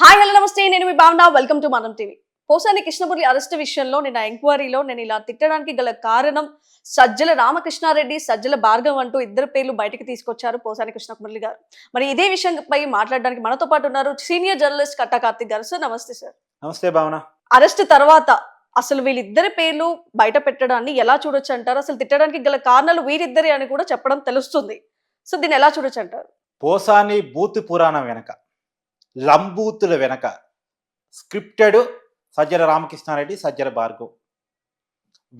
Hi hello నమస్తే. నేను మీ Bhavana. Welcome to Manam TV Posani Krishnamurali arrest విషయంలో నిన్న ఎంక్వైరీలో నేను ఇలా తిట్టడానికి గల కారణం సజ్జల రామకృష్ణారెడ్డి సజ్జల భార్గవ్ అంటూ ఇద్దరు పేర్లు బయటకు తీసుకొచ్చారు పోసాని కృష్ణమురళి గారు. మరి ఇదే విషయంపై మాట్లాడడానికి మనతో పాటు ఉన్నారు సీనియర్ జర్నలిస్ట్ కట్టా కార్తిక్ గారు. సార్ నమస్తే సార్. నమస్తే భావన. అరెస్ట్ తర్వాత అసలు వీళ్ళిద్దరి పేర్లు బయట పెట్టడాన్ని ఎలా చూడొచ్చు అంటారు? అసలు తిట్టడానికి గల కారణాలు వీరిద్దరే అని కూడా చెప్పడం తెలుస్తుంది. సో దీన్ని ఎలా చూడొచ్చు అంటారు? పోసాని బూత్ పురాణం వెనక. లంబూతుల వెనక. స్క్రిప్టెడ్ సజ్జల రామకృష్ణారెడ్డి సజ్జల భార్గవ్.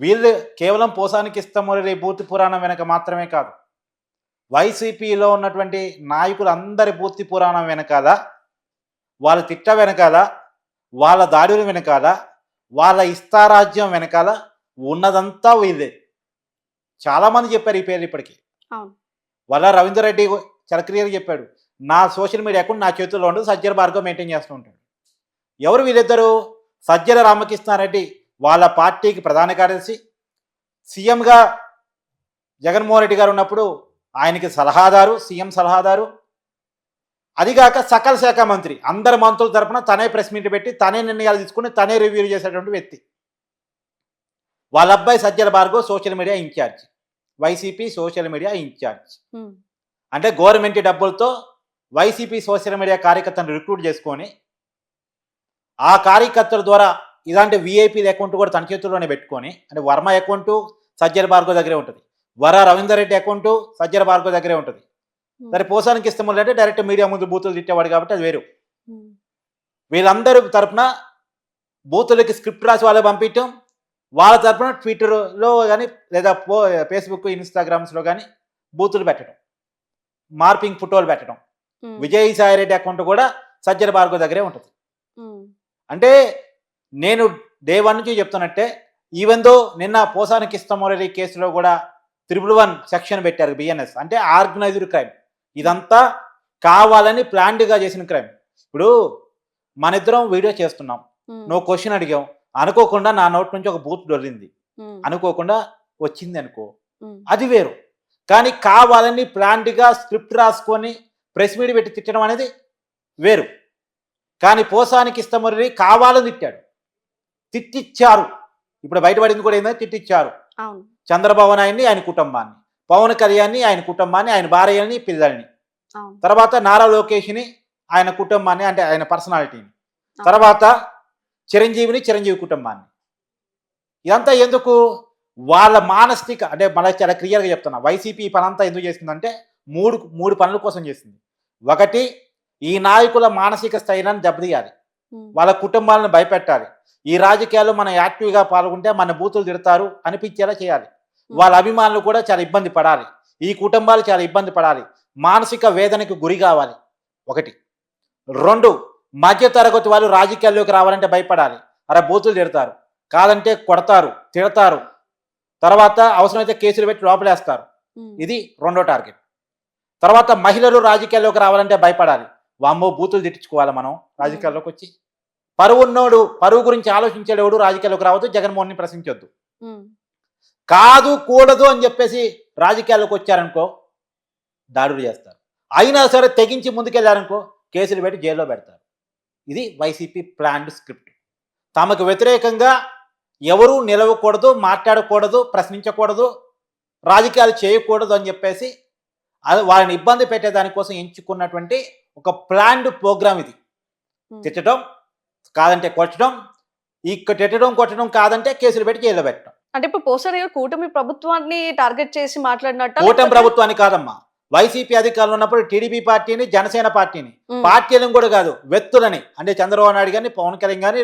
వీళ్ళు కేవలం పోసానికి ఇష్టమురళి బూత్ పురాణం వెనక మాత్రమే కాదు. వైసీపీలో ఉన్నటువంటి నాయకులందరి బూత్ పురాణం వెనకాల వాళ్ళ తిట్ట వెనకాల వాళ్ళ దాడుల వెనకాల వాళ్ళ ఇస్తారాజ్యం వెనకాల ఉన్నదంతా వీళ్ళే. చాలామంది చెప్పారు ఈ పేర్లు ఇప్పటికీ. వాళ్ళ రవీందర్ రెడ్డి చాలా క్లియర్గా చెప్పాడు. నా సోషల్ మీడియా అకౌంట్ నా చేతుల్లో ఉండదు సజ్జల భార్గవ్ మెయింటైన్ చేస్తూ ఉంటాడు. ఎవరు వీళ్ళిద్దరు? సజ్జల రామకృష్ణారెడ్డి వాళ్ళ పార్టీకి ప్రధాన కార్యదర్శి. సీఎంగా జగన్మోహన్ రెడ్డి గారు ఉన్నప్పుడు ఆయనకి సలహాదారు సీఎం సలహాదారు. అదిగాక సకల శాఖ మంత్రి అందరి మంత్రుల తరపున తనే ప్రెస్ మీట్ పెట్టి తనే నిర్ణయాలు తీసుకుని తనే రివ్యూ చేసేటువంటి వ్యక్తి. వాళ్ళ అబ్బాయి Sajjala Bhargav social media incharge. YCP social media incharge. అంటే గవర్నమెంట్ డబ్బులతో వైసీపీ సోషల్ మీడియా కార్యకర్తలను రిక్రూట్ చేసుకొని ఆ కార్యకర్తల ద్వారా ఇలాంటి విఐపీల అకౌంట్ కూడా తన చేతుల్లోనే పెట్టుకొని అంటే వర్మ అకౌంట్ సజ్జల భార్గవ్ దగ్గరే ఉంటుంది. వర రవీందర్ రెడ్డి అకౌంట్ సజ్జల భార్గవ్ దగ్గరే ఉంటుంది. సరే పోసానికి ఇష్టం అంటే డైరెక్ట్ మీడియా ముందు బూతులు తిట్టేవాడు కాబట్టి అది వేరు. వీళ్ళందరూ తరపున బూతులకి స్క్రిప్ట్ రాసి వాళ్ళకి పంపించడం వాళ్ళ తరపున ట్విట్టర్లో కానీ లేదా ఫేస్బుక్ ఇన్స్టాగ్రామ్స్లో కానీ బూతులు పెట్టడం మార్పింగ్ ఫోటోలు పెట్టడం విజయసాయి రెడ్డి అకౌంట్ కూడా సజ్జల భార్గవ్ దగ్గరే ఉంటుంది. అంటే నేను డే వన్ నుంచి చెప్తున్నట్టే ఈవెన్ దో నిన్న పోసానికి ఇష్టమొరలి కేసులో కూడా త్రిబుల్ వన్ సెక్షన్ పెట్టారు బిఎన్ఎస్ అంటే ఆర్గనైజ్డ్ క్రైమ్. ఇదంతా కావాలని ప్లాన్డ్గా చేసిన క్రైమ్. ఇప్పుడు మన ఇద్దరం వీడియో చేస్తున్నాం. నువ్వు క్వశ్చన్ అడిగాం అనుకోకుండా నా నోట్ నుంచి ఒక బూత్ దొరికింది. అనుకోకుండా వచ్చింది అనుకో. అది వేరు. కానీ కావాలని ప్లాంట్గా స్క్రిప్ట్ రాసుకొని ప్రెస్ మీట్ పెట్టి తిట్టడం అనేది వేరు. కానీ పోసానికి ఇష్టమని కావాలని తిట్టాడు. తిట్టిచ్చారు. ఇప్పుడు బయటపడింది కూడా ఏంటంటే తిట్టిచ్చారు. చంద్రబాబు నాయుడిని ఆయన కుటుంబాన్ని. పవన్ కళ్యాణ్ని ఆయన కుటుంబాన్ని ఆయన భార్యని పిల్లల్ని. తర్వాత నారా లోకేష్ని ఆయన కుటుంబాన్ని అంటే ఆయన పర్సనాలిటీని. తర్వాత చిరంజీవిని చిరంజీవి కుటుంబాన్ని. ఇదంతా ఎందుకు? వాళ్ళ మానసిక అంటే మళ్ళీ చాలా క్లియర్గా చెప్తున్నా. వైసీపీ పనంతా ఎందుకు చేసిందంటే మూడు మూడు పనుల కోసం చేసింది. ఒకటి ఈ నాయకుల మానసిక స్థైర్యాన్ని దెబ్బతీయాలి. వాళ్ళ కుటుంబాలను భయపెట్టాలి. ఈ రాజకీయాల్లో మనం యాక్టివ్గా పాల్గొంటే మన బూతులు తిడతారు అనిపించేలా చేయాలి. వాళ్ళ అభిమానులు కూడా చాలా ఇబ్బంది పడాలి. ఈ కుటుంబాలు చాలా ఇబ్బంది పడాలి. మానసిక వేదనకు గురి కావాలి. ఒకటి. రెండు మధ్య తరగతి వాళ్ళు రాజకీయాల్లోకి రావాలంటే భయపడాలి. అరే బూతులు తిడతారు. కాదంటే కొడతారు తిడతారు. తర్వాత అవసరమైతే కేసులు పెట్టి లోపలేస్తారు. ఇది రెండో టార్గెట్. తర్వాత మహిళలు రాజకీయాల్లోకి రావాలంటే భయపడాలి. వామ్మో బూతులు తిట్టించుకోవాలి మనం రాజకీయాల్లోకి వచ్చి. పరువు ఉన్నోడు పరువు గురించి ఆలోచించేవాడు రాజకీయాల్లోకి రావద్దు జగన్మోహన్ని ప్రశ్నించొద్దు. కాదు కూడదు అని చెప్పేసి రాజకీయాల్లోకి వచ్చారనుకో దాడులు చేస్తారు. అయినా సరే తెగించి ముందుకెళ్ళారనుకో కేసులు పెట్టి జైల్లో పెడతారు. ఇది వైసీపీ ప్లాన్డ్ స్క్రిప్ట్. తమకు వ్యతిరేకంగా ఎవరూ నిలవకూడదు మాట్లాడకూడదు ప్రశ్నించకూడదు రాజకీయాలు చేయకూడదు అని చెప్పేసి అది వాళ్ళని ఇబ్బంది పెట్టేదానికోసం ఎంచుకున్నటువంటి ఒక ప్లాన్డ్ ప్రోగ్రామ్ ఇది. ఉమ్. తిట్టడం కాదంటే కొట్టడం ఇక్కడ తిట్టడం కొట్టడం కాదంటే కేసులు పెట్టి జైల్లో పెట్టడం. అంటే ఇప్పుడు పోసారి గారు కూటమి ప్రభుత్వాన్ని టార్గెట్ చేసి మాట్లాడినట్టు? కూటమి ప్రభుత్వాన్ని కాదమ్మా. వైసీపీ అధికారులు ఉన్నప్పుడు టీడీపీ పార్టీని జనసేన పార్టీని. పార్టీలను కూడా కాదు వ్యక్తులని. అంటే చంద్రబాబు నాయుడు గారిని పవన్ కళ్యాణ్ గారిని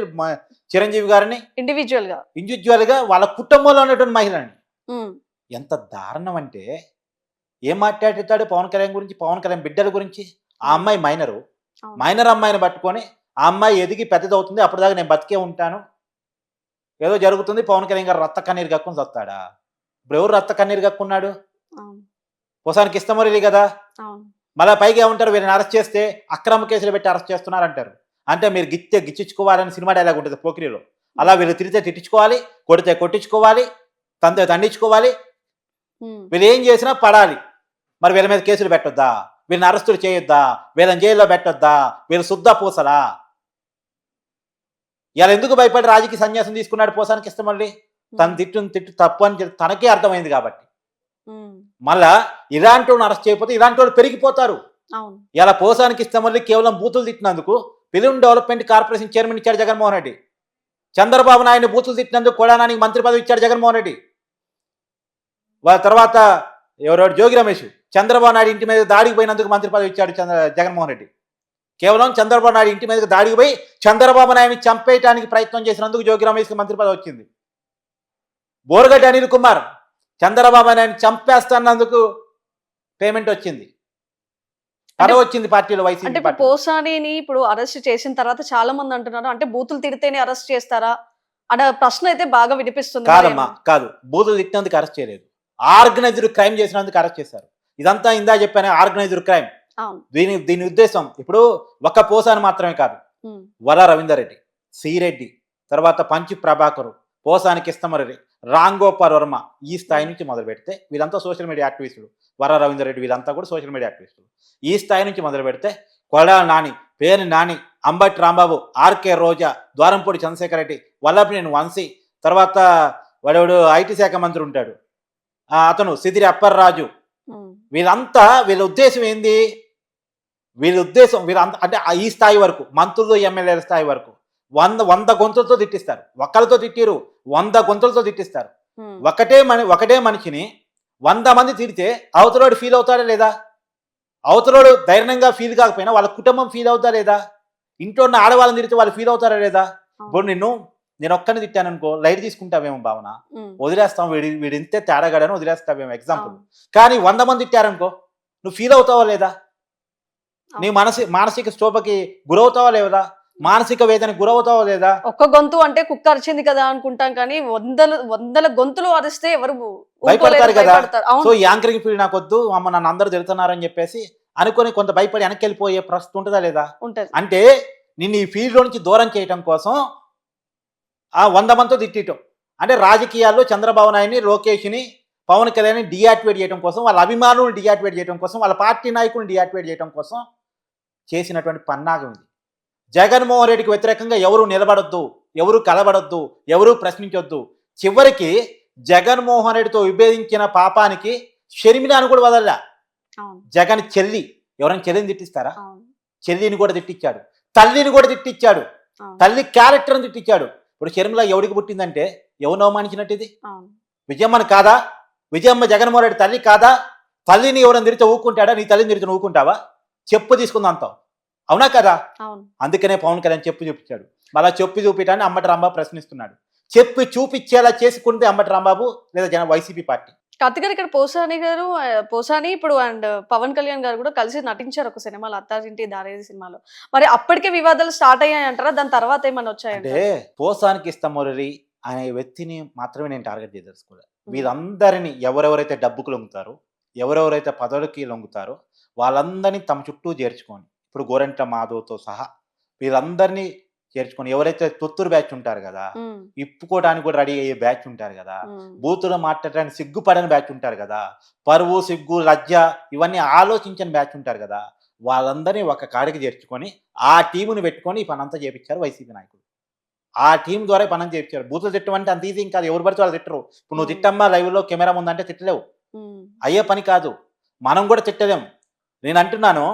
చిరంజీవి గారిని. ఇండివిజువల్గా. ఇండివిజువల్గా వాళ్ళ కుటుంబంలో ఉన్నటువంటి మహిళని ఉమ్, ఎంత దారుణం అంటే ఏం మాట్లాడతాడు పవన్ కళ్యాణ్ గురించి పవన్ కళ్యాణ్ బిడ్డల గురించి? ఆ అమ్మాయి మైనరు. మైనర్ అమ్మాయిని పట్టుకొని ఆ అమ్మాయి ఎదిగి పెద్దదవుతుంది అప్పటిదాకా నేను బతికే ఉంటాను. ఏదో జరుగుతుంది పవన్ కళ్యాణ్ గారు రక్త కన్నీరు కక్కుని చస్తాడా? ఇప్పుడు ఎవరు రక్త కన్నీరు కక్కున్నాడు? అవును. ఒకసారికి ఇష్టమరిలి కదా? మళ్ళీ పైగా ఏమంటారు వీళ్ళని అరెస్ట్ చేస్తే అక్రమ కేసులు పెట్టి అరెస్ట్ చేస్తున్నారు అంటారు అంటే మీరు గిత్తే గిచ్చించుకోవాలని సినిమా డైలాగ్ ఉంటుంది పోకిరిలో. అలా వీళ్ళు తిరిగితే తిట్టించుకోవాలి కొడితే కొట్టించుకోవాలి తంతే తండించుకోవాలి వీళ్ళు ఏం చేసినా పడాలి. మరి వీళ్ళ మీద కేసులు పెట్టొద్దా? వీళ్ళని అరెస్టులు చేయొద్దా? వీళ్ళని జైల్లో పెట్టొద్దా? వీళ్ళు శుద్ధ పూసలా? ఇలా ఎందుకు భయపడి రాజకీయ సన్యాసం తీసుకున్నాడు పోసానికి ఇష్టం మళ్ళీ? తన తిట్టు తిట్టు తప్పు అని చెప్పి తనకే అర్థమైంది కాబట్టి. మళ్ళా ఇలాంటి వాళ్ళని అరెస్ట్ చేయకపోతే ఇలాంటి వాళ్ళు పెరిగిపోతారు ఇలా పోసానికి ఇష్టం మళ్ళీ కేవలం బూతులు తిట్టినందుకు ఫిలిం డెవలప్మెంట్ కార్పొరేషన్ చైర్మన్ ఇచ్చాడు జగన్మోహన్ రెడ్డి. చంద్రబాబు నాయుడు బూతులు తిట్టినందుకు కొడానానికి మంత్రి పదవి ఇచ్చాడు జగన్మోహన్ రెడ్డి. వాళ్ళ తర్వాత ఎవరెవరు జోగి రమేష్. చంద్రబాబు నాయుడు ఇంటి మీద దాడికి పోయినందుకు మంత్రి పదవి ఇచ్చాడు చంద్ర జగన్మోహన్ రెడ్డి. కేవలం చంద్రబాబు నాయుడు ఇంటి మీదకి దాడికి పోయి చంద్రబాబు నాయుడిని చంపేయటానికి ప్రయత్నం చేసినందుకు జోగి రమేష్కి మంత్రి పదవి వచ్చింది. బోరగడ్డి అనిల్ కుమార్ చంద్రబాబు నాయుడిని చంపేస్తున్నందుకు పేమెంట్ వచ్చింది. పదవి వచ్చింది పార్టీలో అంటే వైసీపీ ఇప్పుడు పార్టీ పోసానిని ఇప్పుడు అరెస్ట్ చేసిన తర్వాత చాలా మంది అంటున్నారు. అంటే బూతులు తిడితేనే అరెస్ట్ చేస్తారా? అనే ప్రశ్న అయితే బాగా వినిపిస్తుంది కాదమ్మా కాదు. బూతులు తిట్టినందుకు అరెస్ట్ చేయలేదు. ఆర్గనైజ్డ్ క్రైమ్ చేసినందుకు అరెస్ట్ చేశారు. ఇదంతా ఇందా చెప్పాను ఆర్గనైజ్డ్ క్రైమ్. దీని దీని ఉద్దేశం ఇప్పుడు ఒక పోసాని మాత్రమే కాదు. వర రవీందర్ రెడ్డి సిరెడ్డి తర్వాత పంచి ప్రభాకరు పోసాని కిస్తమరెడ్డి రామ్ గోపాల్ వర్మ ఈ స్థాయి నుంచి మొదలు పెడితే వీళ్ళంతా సోషల్ మీడియా యాక్టివిస్టులు. వర రవీందర్ రెడ్డి వీళ్ళంతా కూడా సోషల్ మీడియా యాక్టివిస్టులు. ఈ స్థాయి నుంచి మొదలు పెడితే కొడా నాని పేరు నాని అంబటి రాంబాబు ఆర్కే రోజా ద్వారంపూడి చంద్రశేఖర్ రెడ్డి వల్లభనేని వంశీ తర్వాత వాడెవడు ఐటీ శాఖ మంత్రి ఉంటాడు. అతను సిదిరి అప్పర్రాజు వీళ్ళంతా వీళ్ళ ఉద్దేశం ఏంది? వీళ్ళ ఉద్దేశం వీళ్ళంతా అంటే ఈ స్థాయి వరకు మంత్రులు ఎమ్మెల్యేల స్థాయి వరకు వంద వంద గొంతులతో తిట్టిస్తారు. ఒక్కరితో తిట్టిరు వంద గొంతులతో తిట్టిస్తారు. ఒకటే మని ఒకటే మనిషిని వంద మంది తిడితే అవతలోడు ఫీల్ అవుతాడా లేదా? అవతలోడు ధైర్యంగా ఫీల్ కాకపోయినా వాళ్ళ కుటుంబం ఫీల్ అవుతా లేదా? ఇంట్లో ఉన్న ఆడవాళ్ళని తిడితే వాళ్ళు ఫీల్ అవుతారా లేదా? ఇప్పుడు నిన్ను నేను ఒక్కరిని తిట్టాను అనుకో లైట్ తీసుకుంటావేమో భావన. వదిలేస్తాం వీడి వీడి ఇంతే తేడాగాడని వదిలేస్తావేమో ఎగ్జాంపుల్. కానీ వంద మంది తిట్టారనుకో నువ్వు ఫీల్ అవుతావా లేదా? నీ. మనసి మానసిక స్తోభకి గురవుతావా లేదా? మానసిక వేదనకి గురవుతావా లేదా? ఒక్క గొంతు అంటే కుక్క అరిచింది కదా అనుకుంటాం కానీ వందల వందల గొంతులు అరిస్తే ఎవరు భయపడతారు కదా. సో యాంకరింగ్ ఫీల్డ్ నాకు వద్దు అమ్మ నన్ను అందరూ తిడుతున్నారని చెప్పేసి అనుకొని కొంత భయపడి వెనక్కి వెళ్ళిపోయే ప్రశ్న ఉంటుందా లేదా? ఉంటది. అంటే నిన్ను ఈ ఫీల్డ్ నుంచి దూరం చేయటం కోసం ఆ వంద మందితో తిట్టడం అంటే రాజకీయాల్లో చంద్రబాబు నాయుడిని లోకేష్ని పవన్ కళ్యాణ్ని డియాక్టివేట్ చేయడం కోసం వాళ్ళ అభిమానులను డియాక్టివేట్ చేయడం కోసం వాళ్ళ పార్టీ నాయకులను డియాక్టివేట్ చేయడం కోసం చేసినటువంటి పన్నాగం ఇది. జగన్మోహన్ రెడ్డికి వ్యతిరేకంగా ఎవరు నిలబడొద్దు ఎవరు కలబడొద్దు ఎవరు ప్రశ్నించొద్దు. చివరికి జగన్మోహన్ రెడ్డితో విభేదించిన పాపానికి షర్మిలాను కూడా వదలలా. అవును. జగన్ చెల్లి ఎవరైనా చెల్లిని తిట్టిస్తారా? చెల్లిని కూడా తిట్టించాడు. తల్లిని కూడా తిట్టించాడు. తల్లి క్యారెక్టర్ని తిట్టించాడు. ఇప్పుడు షర్మిల ఎవడికి పుట్టిందంటే ఎవరిని అవమానించినట్టు ఇది విజయమ్మని కాదా? విజయమ్మ జగన్మోహన్ రెడ్డి తల్లి కాదా? తల్లిని ఎవరైనా తిరిగితే ఊకుంటాడా నీ తల్లిని తిరిగితే ఊకుంటావా చెప్పు తీసుకుందాం అంటావు. అవునా కదా? అందుకనే పవన్ కళ్యాణ్ చెప్పు చూపించాడు. మళ్ళా చెప్పు చూపించడాన్ని అంబటి రాంబాబు ప్రశ్నిస్తున్నాడు. చెప్పి చూపించేలా చేసుకుంటే అంబటి రాంబాబు లేదా జన వైసీపీ పార్టీ? కార్తిక్ గారు ఇక్కడ పోసాని గారు పోసాని ఇప్పుడు అండ్ పవన్ కళ్యాణ్ గారు కూడా కలిసి నటించారు ఒక సినిమాలో అత్తారింటి దారేది సినిమాలో. మరి అప్పటికే వివాదాలు స్టార్ట్ అయ్యాయి అంటారా దాని తర్వాత ఏమైనా అంటే వచ్చాయంటే పోసానికి ఇష్టమొరరి అనే వ్యక్తిని మాత్రమే నేను టార్గెట్ చేయదలుచుకోలేదు వీళ్ళందరినీ ఎవరెవరైతే డబ్బుకు లొంగుతారో ఎవరెవరైతే పదవులకి లొంగుతారో వాళ్ళందరినీ తమ చుట్టూ చేర్చుకొని ఇప్పుడు గోరెంట్ల మాధవ్తో సహా వీళ్ళందరినీ చేర్చుకొని ఎవరైతే తొత్తురు బ్యాచ్ ఉంటారు కదా ఇప్పుకోవడానికి కూడా రెడీ అయ్యే బ్యాచ్ ఉంటారు కదా బూతులు మాట్లాడడానికి సిగ్గుపడని బ్యాచ్ ఉంటారు కదా పరువు సిగ్గు లజ్జ ఇవన్నీ ఆలోచించని బ్యాచ్ ఉంటారు కదా వాళ్ళందరినీ ఒక కాడికి చేర్చుకొని ఆ టీముని పెట్టుకొని ఈ పనంతా చేపించారు వైసీపీ నాయకులు. ఆ టీం ద్వారా పని చేయించారు బూతులు తిట్టడం అంటే అంత ఈజీ కాదు. ఎవరు పడితే వాళ్ళు తిట్టరు. ఇప్పుడు నువ్వు. తిట్టమ్మా live లో కెమెరా ముందంటే తిట్టలేవు. అయ్యే పని కాదు. మనం కూడా తిట్టలేం. నేను అంటున్నాను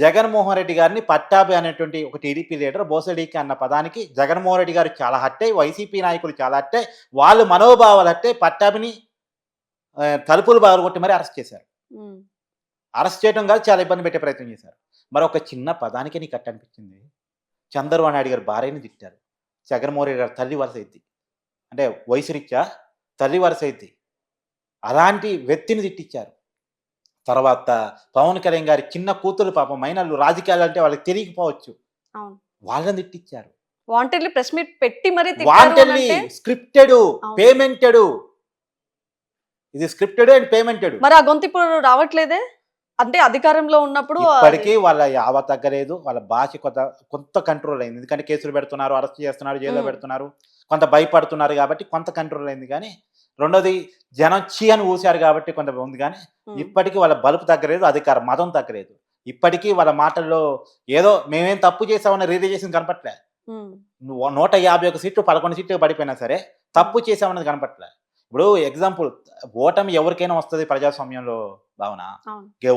జగన్మోహన్ రెడ్డి గారిని పట్టాభి అనేటువంటి ఒక టీడీపీ లీడర్ బోసడీకి అన్న పదానికి జగన్మోహన్ రెడ్డి గారు చాలా హట్టే వైసీపీ నాయకులు చాలా హట్టే వాళ్ళు మనోభావాలు హట్టే పట్టాభిని తలుపులు బాగా కొట్టి మరి అరెస్ట్ చేశారు. అరెస్ట్ చేయడం కాదు చాలా ఇబ్బంది పెట్టే ప్రయత్నం చేశారు. మరి ఒక చిన్న పదానికి నీకు అట్ట అనిపించింది? చంద్రబాబు నాయుడు గారు భార్యని తిట్టారు. జగన్మోహన్ రెడ్డి గారు తల్లి వరుస అయింది అంటే వయసు రీత్యా తల్లి వరుస అయింది అలాంటి వ్యక్తిని తిట్టించారు. తర్వాత పవన్ కళ్యాణ్ గారి చిన్న కూతురు పాపం మైనర్లు రాజకీయాలు అంటే వాళ్ళకి తెలియకపోవచ్చు. అవును. వాళ్ళని తిట్టించారు వాంటెడ్లీ ప్రెస్ మీట్ పెట్టి మరీ వాంటెడ్లీ స్క్రిప్టెడ్. పేమెంటెడ్. ఇది స్క్రిప్టెడ్ అండ్ పేమెంటెడ్. మరి ఆ గొంతు ఇప్పుడు రావట్లేదే? అంటే అధికారంలో ఉన్నప్పుడు ఇప్పటికీ వాళ్ళ యావ తగ్గలేదు. వాళ్ళ భాష కొంత కొంత కంట్రోల్ అయింది. ఎందుకంటే కేసులు పెడుతున్నారు అరెస్ట్ చేస్తున్నారు జైల్లో. పెడుతున్నారు. కొంత భయపడుతున్నారు కాబట్టి కొంత కంట్రోల్ అయింది. కానీ రెండోది జనం చీ అని ఊసారు కాబట్టి కొంత ఉంది కానీ ఇప్పటికీ వాళ్ళ బలుపు తగ్గలేదు అధికారం మతం తగ్గలేదు. ఇప్పటికీ వాళ్ళ మాటల్లో ఏదో మేమేం తప్పు చేసామని రియలైజేషన్ కనపట్లే. నూట యాభై ఒక సీట్లు పదకొండు సీట్లు పడిపోయినా సరే తప్పు చేసామన్నది కనపట్లే. ఇప్పుడు ఎగ్జాంపుల్ ఓటమి ఎవరికైనా వస్తుంది ప్రజాస్వామ్యంలో భావన.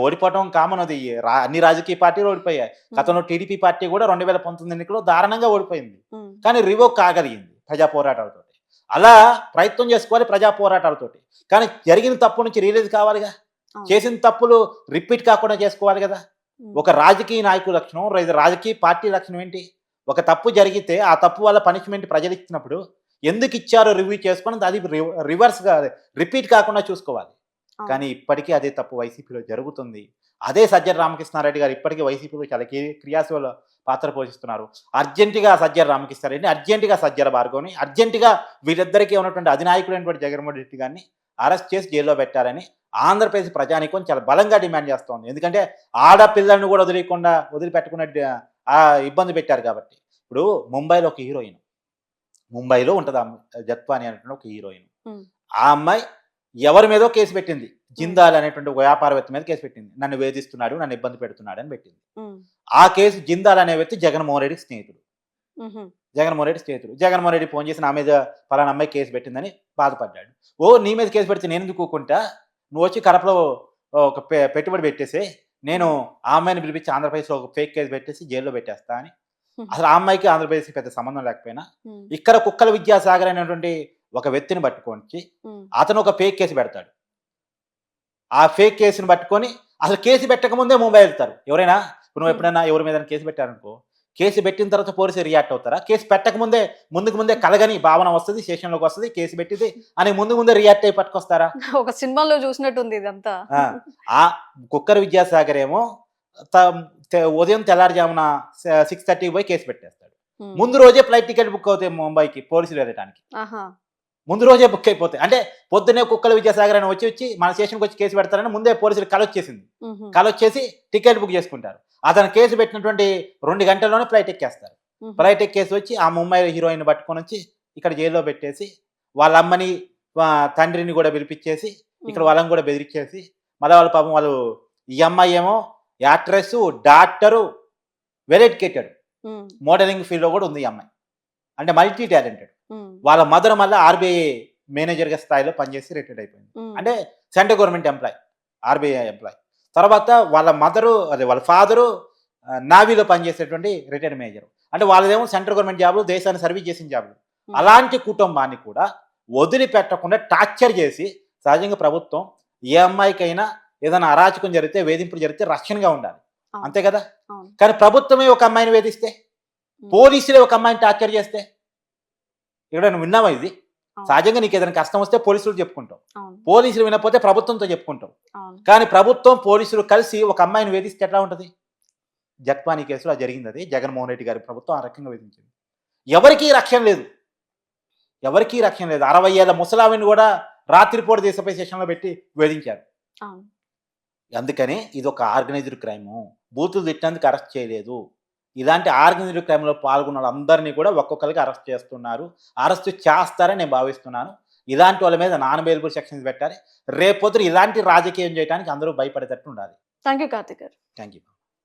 ఓడిపోవటం కామన్ అది. అన్ని రాజకీయ పార్టీలు ఓడిపోయాయి. గతంలో టీడీపీ పార్టీ కూడా రెండు వేల పంతొమ్మిది ఎన్నికల్లో దారుణంగా ఓడిపోయింది. కానీ రివోక్ కాగలిగింది ప్రజా పోరాటాలతోటి. అలా ప్రయత్నం చేసుకోవాలి ప్రజా పోరాటాలతోటి. కానీ జరిగిన తప్పు నుంచి రియలైజ్ కావాలిగా. చేసిన తప్పులు రిపీట్ కాకుండా చేసుకోవాలి కదా. ఒక రాజకీయ నాయకుల లక్షణం రాజకీయ పార్టీ లక్షణం ఏంటి? ఒక తప్పు జరిగితే ఆ తప్పు వల్ల పనిష్మెంట్ ప్రజలు ఇచ్చినప్పుడు ఎందుకు ఇచ్చారో రివ్యూ చేసుకొని అది రివర్స్గా రిపీట్ కాకుండా చూసుకోవాలి. కానీ ఇప్పటికీ అదే తప్పు వైసీపీలో జరుగుతుంది. అదే సజ్జల రామకృష్ణారెడ్డి గారు ఇప్పటికీ వైసీపీలో చాలా క్రి- క్రియాశీల పాత్ర పోషిస్తున్నారు. అర్జెంటుగా సజ్జల రామకృష్ణారెడ్డిని అర్జెంటుగా సజ్జల భార్గవ్ని అర్జెంటుగా వీరిద్దరికీ ఉన్నటువంటి అధినాయకుడైనటువంటి జగన్మోహన్ రెడ్డి గారిని అరెస్ట్ చేసి జైల్లో పెట్టారని ఆంధ్రప్రదేశ్ ప్రజానికం చాలా బలంగా డిమాండ్ చేస్తోంది ఎందుకంటే ఆడపిల్లలను కూడా వదిలేకుండా వదిలిపెట్టకుండా ఆ ఇబ్బంది పెట్టారు కాబట్టి. ఇప్పుడు ముంబైలో ఒక హీరోయిన్. ముంబైలో ఉంటుంది జత్వాని అనేటువంటి ఒక హీరోయిన్. ఆ అమ్మాయి ఎవరి మీదో కేసు పెట్టింది. జిందాల్ అనేటువంటి ఒక వ్యాపారవేత్త మీద కేసు పెట్టింది. నన్ను వేధిస్తున్నాడు నన్ను ఇబ్బంది పెడుతున్నాడు అని పెట్టింది ఆ కేసు జిందాల్ అనే వ్యక్తి జగన్మోహన్ రెడ్డి స్నేహితుడు. జగన్మోహన్ రెడ్డి స్నేహితుడు. జగన్మోహన్ రెడ్డి ఫోన్ చేసి నా మీద పలానా అమ్మాయి కేసు పెట్టిందని బాధపడ్డాడు. ఓ నీ మీద కేసు పెడితే నేను ఎందుకు కూకుంటా నువ్వు వచ్చి కడపలో ఒక పెట్టుబడి పెట్టేసి నేను ఆ అమ్మాయిని పిలిపించి ఆంధ్రప్రదేశ్లో ఒక ఫేక్ కేసు పెట్టేసి జైల్లో పెట్టేస్తా అని. అసలు ఆ అమ్మాయికి ఆంధ్రప్రదేశ్కి పెద్ద సంబంధం లేకపోయినా ఇక్కడ కుక్కల విద్యాసాగర్ అనేటువంటి ఒక వ్యక్తిని పట్టుకొని అతను ఒక ఫేక్ కేసు పెడతాడు. ఆ ఫేక్ కేసుని పట్టుకొని అసలు కేసు పెట్టక ముందే ముంబై వెళ్తారు. ఎవరైనా? నువ్వు ఎప్పుడైనా ఎవరి మీద కేసు పెట్టారనుకో కేసు పెట్టిన తర్వాత పోలీసు రియాక్ట్ అవుతారా? కేసు పెట్టక ముందే ముందుకు ముందే కలగని భావన వస్తుంది స్టేషన్లోకి వస్తుంది కేసు పెట్టింది అని ముందు ముందే రియాక్ట్ అయి పట్టుకొస్తారా? ఒక సినిమాలో చూసినట్టుంది ఇదంతా. ఆ, కుక్కర్ విద్యాసాగర్ ఏమో ఉదయం తెల్లారుజామున సిక్స్ థర్టీకి పోయి కేసు పెట్టేస్తాడు. ముందు రోజే ఫ్లైట్ టికెట్ బుక్ అవుతాయి ముంబైకి పోలీసులు వెళ్ళడానికి ముందు రోజే బుక్ అయిపోతాయి. అంటే పొద్దున్నే కుక్కల విద్యాసాగర్ అని వచ్చి వచ్చి మన స్టేషన్కి వచ్చి కేసు పెడతారని ముందే పోలీసులు కల వచ్చేసింది ఉహు, కల వచ్చేసి టికెట్ బుక్ చేసుకుంటారు. అతను కేసు పెట్టినటువంటి రెండు గంటల్లోనే ఫ్లైట్ ఎక్కేస్తారు. ఫ్లైట్ ఎక్కేసి వచ్చి ఆ ముంబై హీరోయిన్ పట్టుకొని వచ్చి ఇక్కడ జైల్లో పెట్టేసి వాళ్ళ అమ్మని తండ్రిని కూడా పిలిపించేసి ఇక్కడ వాళ్ళని కూడా బెదిరించేసి మళ్ళీ వాళ్ళ పాపం వాళ్ళు ఈ అమ్మాయి ఏమో actress doctor well educated. Modelling ఫీల్డ్లో కూడా ఉంది ఈ అమ్మాయి. అంటే మల్టీ టాలెంటెడ్. వాళ్ళ మదర్ మళ్ళీ ఆర్బీఐ మేనేజర్గా స్థాయిలో పనిచేసి రిటైర్డ్ అయిపోయింది. అంటే central government employee RBI employee. తర్వాత వాళ్ళ మదరు అదే వాళ్ళ ఫాదరు నావీలో పనిచేసేటువంటి రిటైర్డ్ మేనేజర్. అంటే వాళ్ళదేమో సెంట్రల్ గవర్నమెంట్ జాబులు దేశాన్ని సర్వీస్ చేసిన జాబులు. అలాంటి కుటుంబాన్ని కూడా వదిలిపెట్టకుండా టార్చర్ చేసి సహజంగా ప్రభుత్వం ఏ అమ్మాయికైనా ఏదైనా అరాచకం జరిగితే వేధింపులు జరిగితే రక్షణగా ఉండాలి. అంతే కదా. కానీ ప్రభుత్వమే ఒక అమ్మాయిని వేధిస్తే. పోలీసులే ఒక అమ్మాయిని టార్చర్ చేస్తే? ఇక్కడ నువ్వు విన్నావా ఇది. సహజంగా నీకు ఏదైనా కష్టం వస్తే పోలీసులు చెప్పుకుంటావు. అవును. పోలీసులు వినకపోతే ప్రభుత్వంతో చెప్పుకుంటాం కానీ ప్రభుత్వం పోలీసులు కలిసి ఒక అమ్మాయిని వేధిస్తే ఎట్లా ఉంటుంది? జత్వానీ కేసులో అది జరిగింది అది. జగన్మోహన్ రెడ్డి గారి ప్రభుత్వం ఆ రకంగా వేధించింది. ఎవరికీ రక్షణ లేదు. ఎవరికీ రక్షణ లేదు. అరవై ఏళ్ళ ముసలావిని కూడా రాత్రిపూట దేశపై సెషన్లో పెట్టి వేధించారు. అందుకని ఇది ఒక ఆర్గనైజ్డ్ క్రైము. బూతులు తిట్టినందుకు అరెస్ట్ చేయలేదు. ఇలాంటి ఆర్గనైజ్డ్ క్రైమ్లో పాల్గొన్న వాళ్ళందరినీ కూడా ఒక్కొక్కరికి అరెస్ట్ చేస్తున్నారు. అరెస్ట్ చేస్తారని నేను భావిస్తున్నాను. ఇలాంటి వాళ్ళ మీద నాన్ అవైలబుల్ సెక్షన్స్ పెట్టాలి. రేపొద్దు ఇలాంటి రాజకీయం చేయడానికి అందరూ భయపడేటట్టు ఉండాలి. థ్యాంక్ యూ కార్తిక్ గారు. Thank you